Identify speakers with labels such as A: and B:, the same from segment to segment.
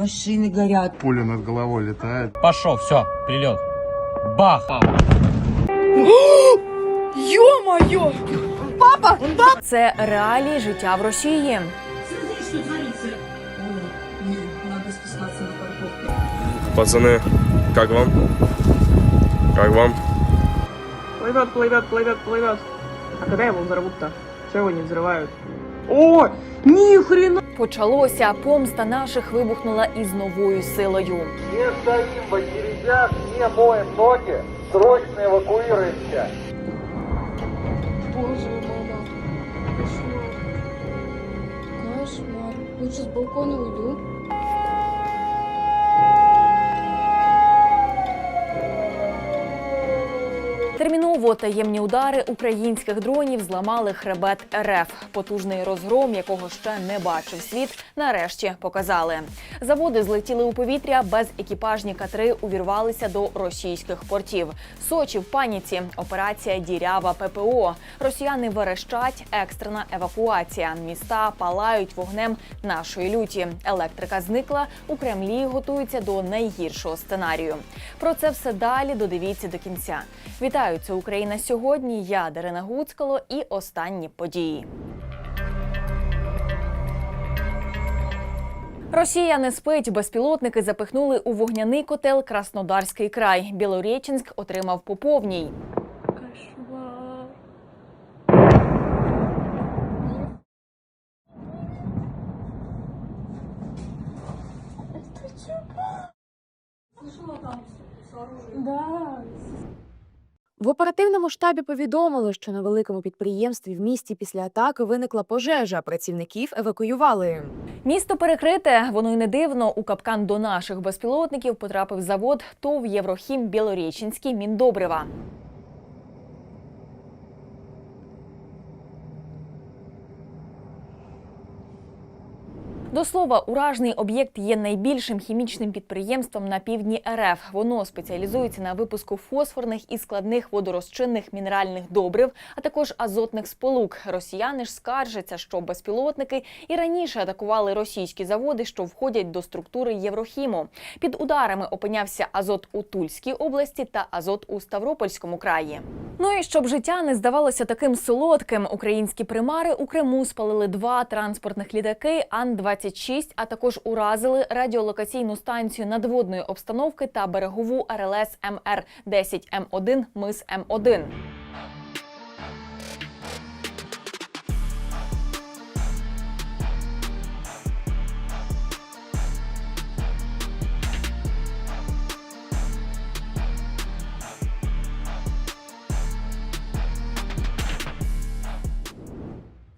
A: Машины горят.
B: Пуля над головой летает.
C: Пошел, все, прилет. Бах!
D: Ё-моё!
E: Це реалії життя в Росії.
F: Пацаны, как вам? Как вам?
D: Плывет, плывет, плывет, плывет. А когда его взорвут-то? Чего его не взрывают? О, ни хрена!
E: Почалося помста наших вибухнула із новою силою.
G: Не стоїмо, в очередях, не моем ноги. Срочно эвакуируемся.
H: Боже, мама. Кошмар. Кошмар. Лучше з балкона уйду.
E: Терміново таємні удари українських дронів зламали хребет РФ. Потужний розгром, якого ще не бачив світ, нарешті показали. Заводи злетіли у повітря, безекіпажні катри увірвалися до російських портів. Сочі в паніці. Операція Дірява ППО. Росіяни верещать, екстрена евакуація. Міста палають вогнем нашої люті. Електрика зникла. У Кремлі готуються до найгіршого сценарію. Про це все далі додивіться до кінця. Вітаю, це Україна сьогодні. Я Дарина Гуцкало і останні події. Росія не спить. Безпілотники запихнули у вогняний котел Краснодарський край. Білореченськ отримав по повній.
I: В оперативному штабі повідомили, що на великому підприємстві в місті після атаки виникла пожежа. Працівників евакуювали.
E: Місто перекрите, воно й не дивно. У капкан до наших безпілотників потрапив завод ТОВ Єврохім Білорічинський Міндобрива. До слова, уражний об'єкт є найбільшим хімічним підприємством на півдні РФ. Воно спеціалізується на випуску фосфорних і складних водорозчинних мінеральних добрив, а також азотних сполук. Росіяни ж скаржаться, що безпілотники і раніше атакували російські заводи, що входять до структури Єврохіму. Під ударами опинявся азот у Тульській області та азот у Ставропольському краї. Ну і щоб життя не здавалося таким солодким, українські примари у Криму спалили два транспортних літаки Ан-26, а також уразили радіолокаційну станцію надводної обстановки та берегову РЛС МР-10М1 Мис М1.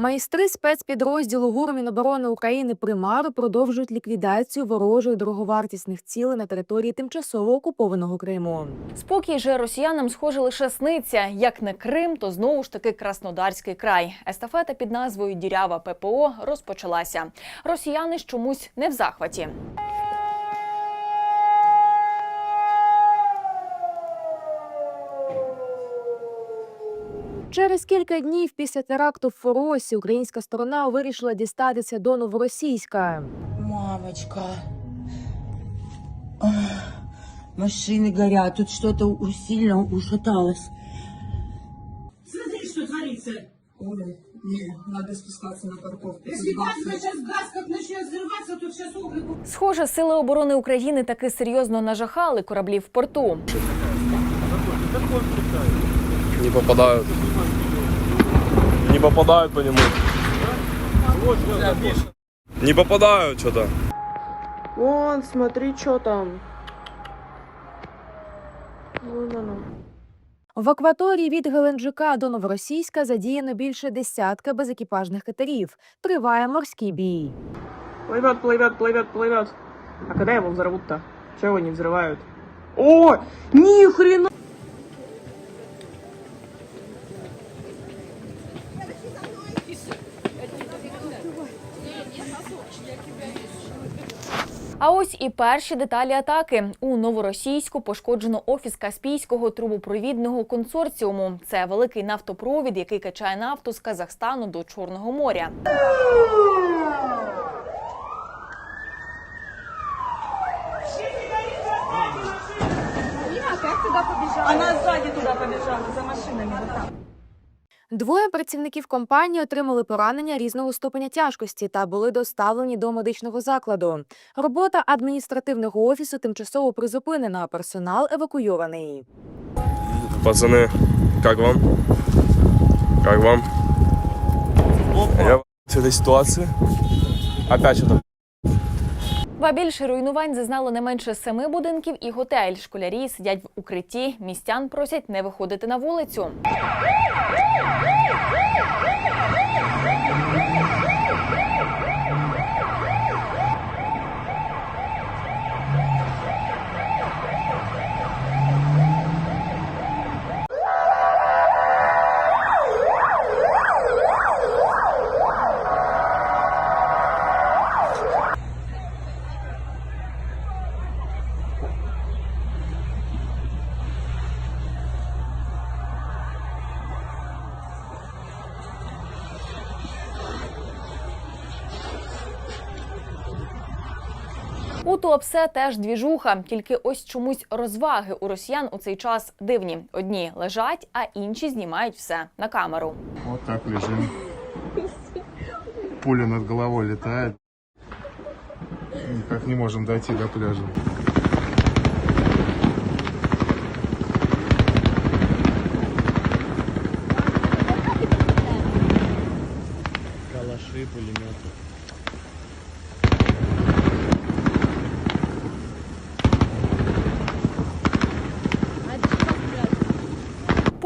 I: Майстри спецпідрозділу ГУР Міноборони України Примару продовжують ліквідацію ворожих дороговартісних цілей на території тимчасово окупованого Криму.
E: Спокій же росіянам схоже лише сниться. Як не Крим, то знову ж таки Краснодарський край. Естафета під назвою Дірява ППО розпочалася. Росіяни чомусь не в захваті.
I: Через кілька днів після теракту в Форосі українська сторона вирішила дістатися до новоросійська.
A: Мамочка. Ах, Машины горят. Тут что-то у- сильно ушаталось.
J: Смотри, что творится.
A: Ой, не, надо спускаться на парковку.
J: Если газ, сейчас газ как начнет взрываться, тут сейчас уголь
E: Схоже, сили оборони України таки серйозно нажахали кораблі в порту.
F: Не попадают. Не попадают по нему. Не попадают что-то.
D: Вон, смотри, что там. Вон оно.
I: В акваторії від Геленджика до Новоросійська задіяно більше десятка безекіпажних катерів. Триває морський бій.
D: Плывет, плывет, плывет, плывет. А когда его взорвут-то? Чего его не взрывают? О, ни хрена!
E: А ось і перші деталі атаки. У новоросійську пошкоджено офіс Каспійського трубопровідного консорціуму. Це великий нафтопровід, який качає нафту з Казахстану до Чорного моря.
J: Она сзади туда побежала, за машинами там.
I: Двоє працівників компанії отримали поранення різного ступеня тяжкості та були доставлені до медичного закладу. Робота адміністративного офісу тимчасово призупинена, а персонал евакуйований.
F: Пацаны, как вам? Как вам? Я в этой ситуации. Опять что-то.
E: Ба більше руйнувань зазнало не менше семи будинків і готель. Школярі сидять в укритті. Містян просять не виходити на вулицю. У Туапсе теж двіжуха. Тільки ось чомусь розваги у росіян у цей час дивні. Одні лежать, а інші знімають все на камеру.
B: Ось так лежимо. Пуля над головою літає. Ніяк не можемо дойти до пляжа.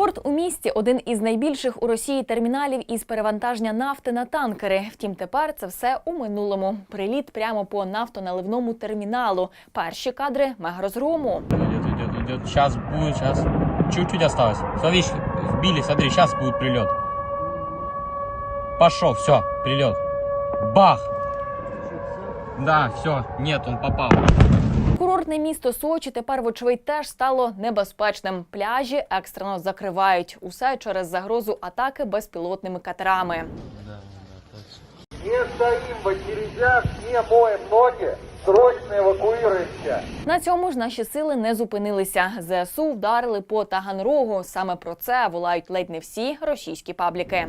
E: Порт у місті один із найбільших у Росії терміналів із перевантаження нафти на танкери. Втім, тепер це все у минулому. Приліт прямо по нафтоналивному терміналу. Перші кадри мегарозгрому.
C: Сейчас будет, сейчас. Чуть-чуть осталось. Смотри, вбили, смотри, сейчас будет прилет. Пошел, все, прилет. Бах! Да, все, нет, он попал.
E: Курортне місто Сочі тепер, вочевидь, теж стало небезпечним. Пляжі екстрено закривають. Усе через загрозу атаки безпілотними катерами.
G: Не стоим в очередях, не ноги, срочно эвакуируемся.
E: На цьому ж наші сили не зупинилися. ЗСУ вдарили по Таганрогу. Саме про це волають ледь не всі російські пабліки.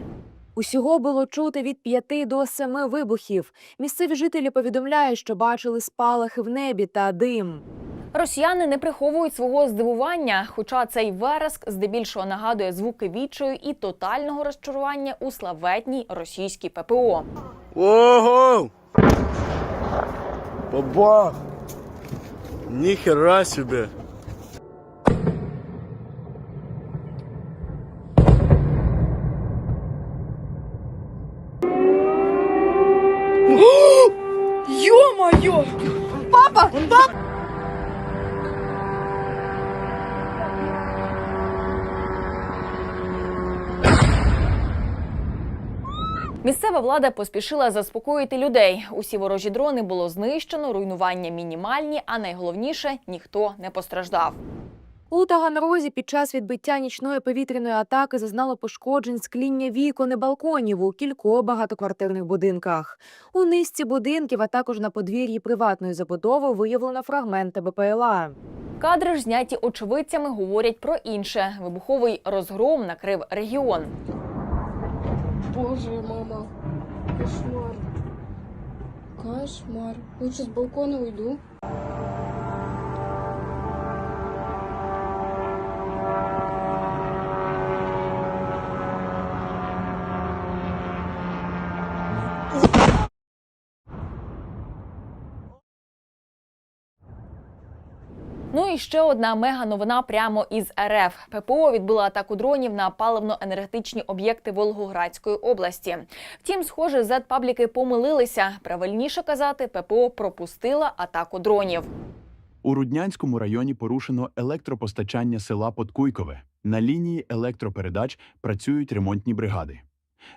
I: Усього було чути від п'яти до семи вибухів. Місцеві жителі повідомляють, що бачили спалахи в небі та дим.
E: Росіяни не приховують свого здивування, хоча цей вереск здебільшого нагадує звуки відчаю і тотального розчарування у славетній російській ППО.
K: Ого! Бабах! Нихера себе!
J: Ё-моё! Папа! Папа!
E: Місцева влада поспішила заспокоїти людей. Усі ворожі дрони було знищено, руйнування мінімальні, а найголовніше ніхто не постраждав.
I: У Таганрозі під час відбиття нічної повітряної атаки зазнало пошкоджень скління вікон і балконів у кількох багатоквартирних будинках. У низці будинків, а також на подвір'ї приватної забудови виявлено фрагменти БПЛА.
E: Кадри ж зняті очевидцями говорять про інше. Вибуховий розгром накрив регіон.
H: Боже, мама. Кошмар. Кошмар. Лучше с балкона уйду.
E: І ще одна мега новина прямо із РФ. ППО відбила атаку дронів на паливно-енергетичні об'єкти Волгоградської області. Втім, схоже, зет-пабліки помилилися. Правильніше казати, ППО пропустила атаку дронів.
L: У Руднянському районі порушено електропостачання села Подкуйкове. На лінії електропередач працюють ремонтні бригади.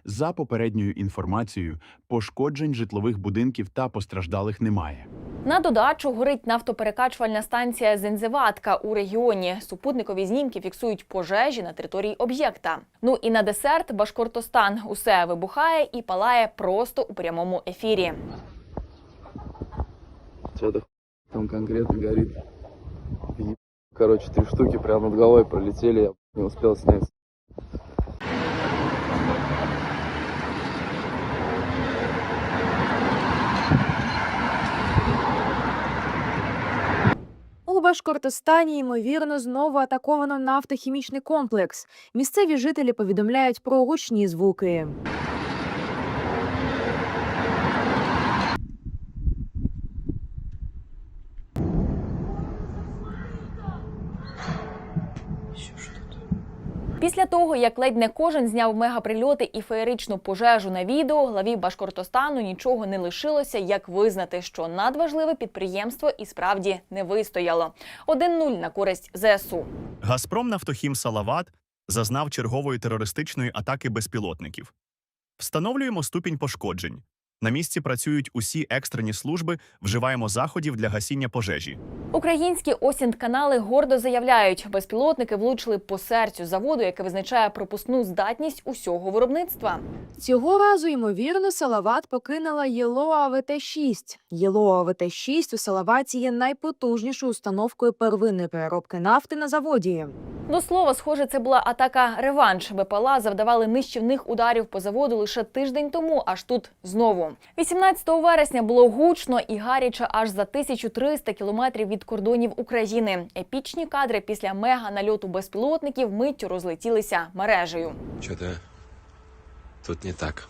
L: За попередньою інформацією, пошкоджень житлових будинків та постраждалих немає.
E: На додачу горить нафтоперекачувальна станція Зензеватка у регіоні. Супутникові знімки фіксують пожежі на території об'єкта. Ну і на десерт Башкортостан. Усе вибухає і палає просто у прямому ефірі.
K: Что-то там конкретно горит. Короче, три штуки прямо над головой пролетели, я не успел снять.
I: Башкортостані, ймовірно, знову атаковано нафтохімічний комплекс. Місцеві жителі повідомляють про гучні звуки.
E: Після того, як ледь не кожен зняв мегаприльоти і феєричну пожежу на відео, главі Башкортостану нічого не лишилося, як визнати, що надважливе підприємство і справді не вистояло. 1-0 на користь ЗСУ.
M: Газпром Нафтохім Салават зазнав чергової терористичної атаки безпілотників. Встановлюємо ступінь пошкоджень. На місці працюють усі екстрені служби, вживаємо заходів для гасіння пожежі.
E: Українські осінт-канали гордо заявляють, безпілотники влучили по серцю заводу, яке визначає пропускну здатність усього виробництва.
I: Цього разу, ймовірно, Салават покинула Єлоа ВТ-6. Єлоа ВТ-6 у Салаваті є найпотужнішою установкою первинної переробки нафти на заводі.
E: До слова, схоже, це була атака реванш. БПЛА завдавали нищівних ударів по заводу лише тиждень тому, аж тут знову. 18 вересня було гучно і гаряче аж за 1300 кілометрів від кордонів України. Епічні кадри після мега нальоту безпілотників миттю розлетілися мережею.
N: Что-то тут не так.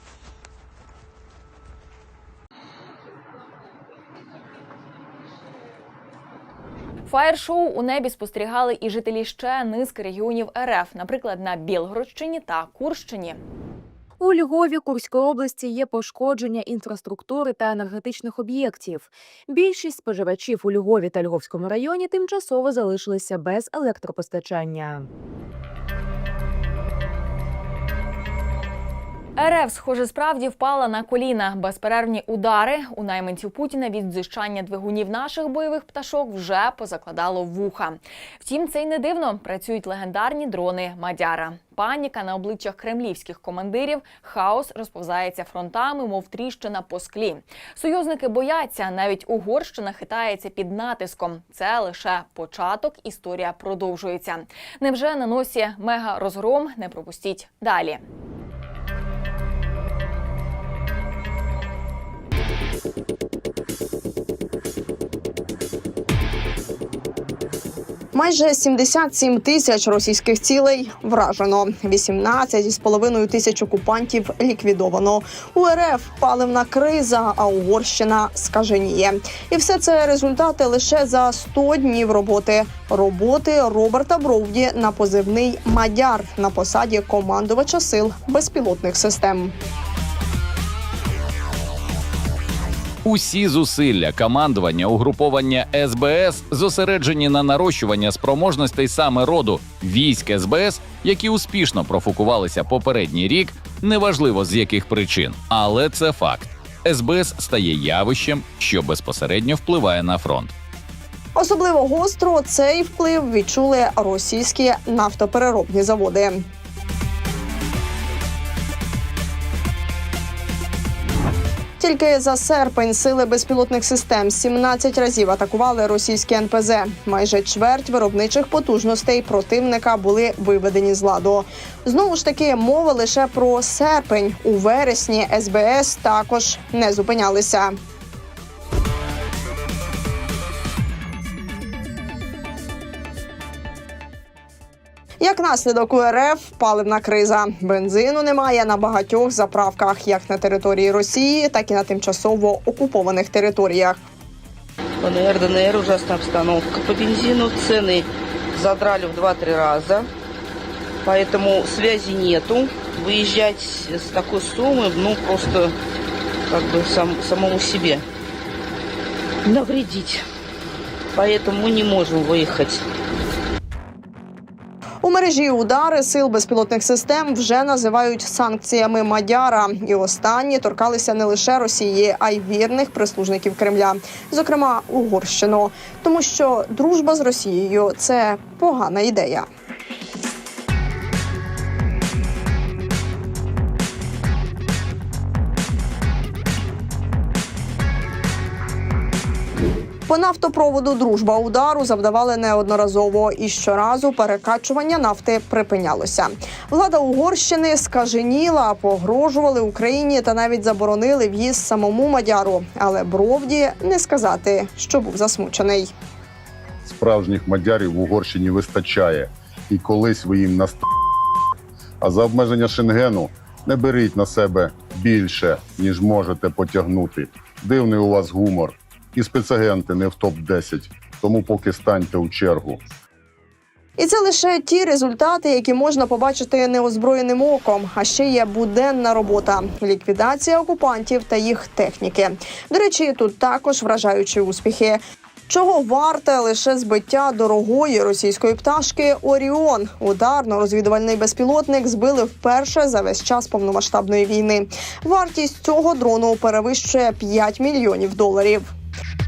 E: Фаєр-шоу у небі спостерігали і жителі ще низки регіонів РФ, наприклад, на Білгородщині та Курщині.
I: У Львові Курської області є пошкодження інфраструктури та енергетичних об'єктів. Більшість споживачів у Львові та Львовському районі тимчасово залишилися без електропостачання.
E: РФ, схоже, справді впала на коліна. Безперервні удари у найманців Путіна від зищання двигунів наших бойових пташок вже позакладало вуха. Втім, це й не дивно. Працюють легендарні дрони Мадяра. Паніка на обличчях кремлівських командирів, хаос розповзається фронтами, мов тріщина по склі. Союзники бояться, навіть Угорщина хитається під натиском. Це лише початок. Історія продовжується. Невже на носі мега розгром? Не пропустіть далі.
D: Майже 77 тисяч російських цілей вражено. 18,5 тисяч окупантів ліквідовано. У РФ паливна криза, а Угорщина скаженіє. І все це результати лише за 100 днів роботи. Роботи Роберта Бровді на позивний Мадяр на посаді командувача сил безпілотних систем.
O: Усі зусилля командування угруповання СБС зосереджені на нарощування спроможностей саме роду військ СБС, які успішно профукувалися попередній рік, неважливо з яких причин, але це факт. СБС стає явищем, що безпосередньо впливає на фронт.
D: Особливо гостро цей вплив відчули російські нафтопереробні заводи. Тільки за серпень сили безпілотних систем 17 разів атакували російські НПЗ. Майже чверть виробничих потужностей противника були виведені з ладу. Знову ж таки, мова лише про серпень. У вересні СБС також не зупинялися. Як наслідок у РФ паливна криза. Бензину немає на багатьох заправках, як на території Росії, так і на тимчасово окупованих територіях.
P: ЛНР, ДНР ужасная обстановка. По бензину цены задрали в 2-3 раза, поэтому связи нету. Выезжать с такой суммы, ну, просто как бы сам, самому себе навредить. Поэтому мы не можем выехать.
D: Мережі удари сил безпілотних систем вже називають санкціями Мадяра, і останні торкалися не лише Росії, а й вірних прислужників Кремля, зокрема Угорщину, тому що дружба з Росією це погана ідея. По нафтопроводу Дружба удару завдавали неодноразово, і щоразу перекачування нафти припинялося. Влада Угорщини скаженіла, погрожували Україні та навіть заборонили в'їзд самому Мадяру. Але Бровді не сказати, що був засмучений.
Q: справжніх мадярів в Угорщині вистачає, і колись ви їм наст... А за обмеження Шенгену не беріть на себе більше, ніж можете потягнути. Дивний у вас гумор. І спецагенти не в топ-10, тому поки станьте у чергу.
D: І це лише ті результати, які можна побачити неозброєним оком. А ще є буденна робота, ліквідація окупантів та їх техніки. До речі, тут також вражаючі успіхи. Чого варте лише збиття дорогої російської пташки Оріон? Ударно-розвідувальний безпілотник збили вперше за весь час повномасштабної війни. Вартість цього дрону перевищує 5 мільйонів доларів. Thank you.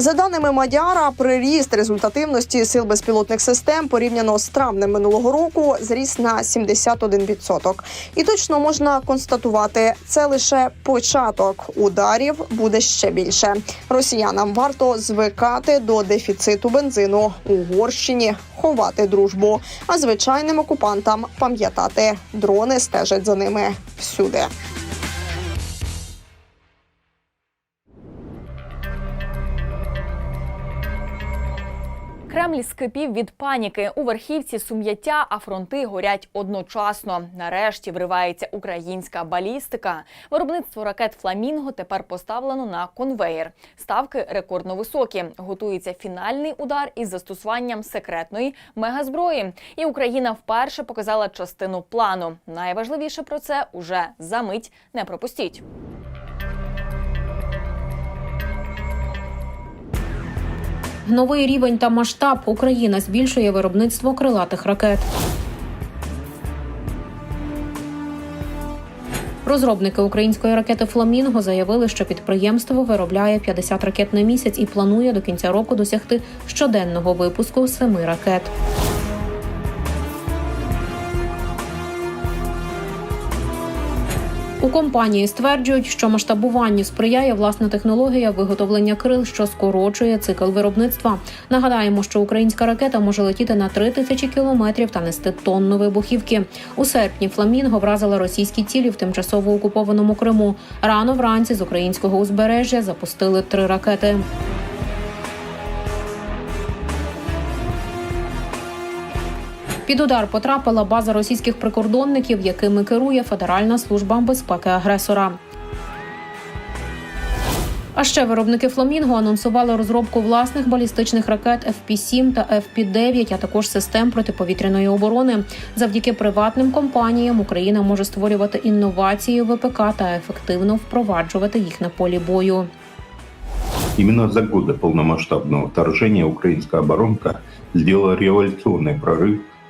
D: За даними Мадяра, приріст результативності сил безпілотних систем порівняно з травнем минулого року зріс на 71%. І точно можна констатувати, це лише початок ударів буде ще більше. Росіянам варто звикати до дефіциту бензину Угорщині, ховати дружбу. А звичайним окупантам пам'ятати, дрони стежать за ними всюди.
E: Кремль скипів від паніки. У верхівці сум'яття, а фронти горять одночасно. Нарешті вривається українська балістика. Виробництво ракет Фламінго тепер поставлено на конвеєр. Ставки рекордно високі. Готується фінальний удар із застосуванням секретної мегазброї. І Україна вперше показала частину плану. Найважливіше про це уже за мить. Не пропустіть.
R: Новий рівень та масштаб Україна збільшує виробництво крилатих ракет. Розробники української ракети Фламінго заявили, що підприємство виробляє 50 ракет на місяць і планує до кінця року досягти щоденного випуску семи ракет. У компанії стверджують, що масштабуванню сприяє власна технологія виготовлення крил, що скорочує цикл виробництва. Нагадаємо, що українська ракета може летіти на 3 тисячі кілометрів та нести тонну вибухівки. У серпні Фламінго вразила російські цілі в тимчасово окупованому Криму. Рано вранці з українського узбережжя запустили три ракети. Під удар потрапила база російських прикордонників, якими керує Федеральна служба безпеки агресора. А ще виробники Фламінго анонсували розробку власних балістичних ракет FP-7 та FP-9, а також систем протиповітряної оборони. Завдяки приватним компаніям Україна може створювати інновації ВПК та ефективно впроваджувати їх на полі бою.
S: Именно за годы полномасштабного вторжения украинская оборонка сделала революционный прорыв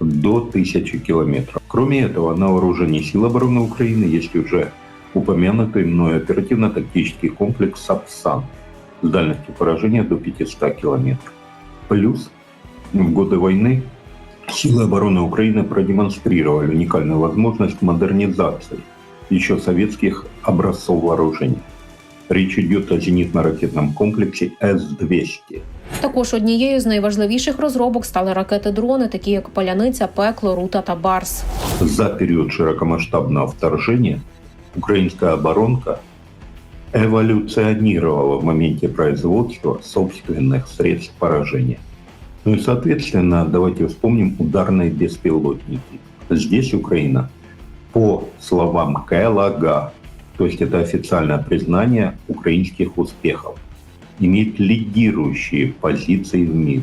S: до 1000 километров. Кроме этого, на вооружении сил обороны Украины есть уже упомянутый мной оперативно-тактический комплекс «Сапсан» с дальностью поражения до 500 километров. Плюс в годы войны силы обороны Украины продемонстрировали уникальную возможность модернизации еще советских образцов вооружений. Речь идет о зенитно-ракетном комплексе С-200.
R: Також однією з найважливіших розробок стали ракети-дрони, такі як Паляниця, Пекло, Рута та Барс.
S: За период широкомасштабного вторжения украинская оборонка эволюционировала в моменте производства собственных средств поражения. Ну и, соответственно, давайте вспомним ударные беспилотники. Здесь Украина, по словам КЛАГА, то есть это официальное признание украинских успехов, имеет лидирующие позиции в мире.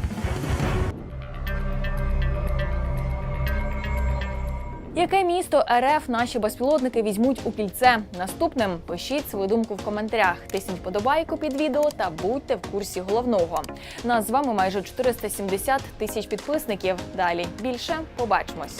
E: Яке місто РФ наші безпілотники візьмуть у кільце? Наступним пишіть свою думку в коментарях. Тисніть подобайку під відео та будьте в курсі головного. Нас з вами майже 470 тисяч підписників. Далі більше побачимось.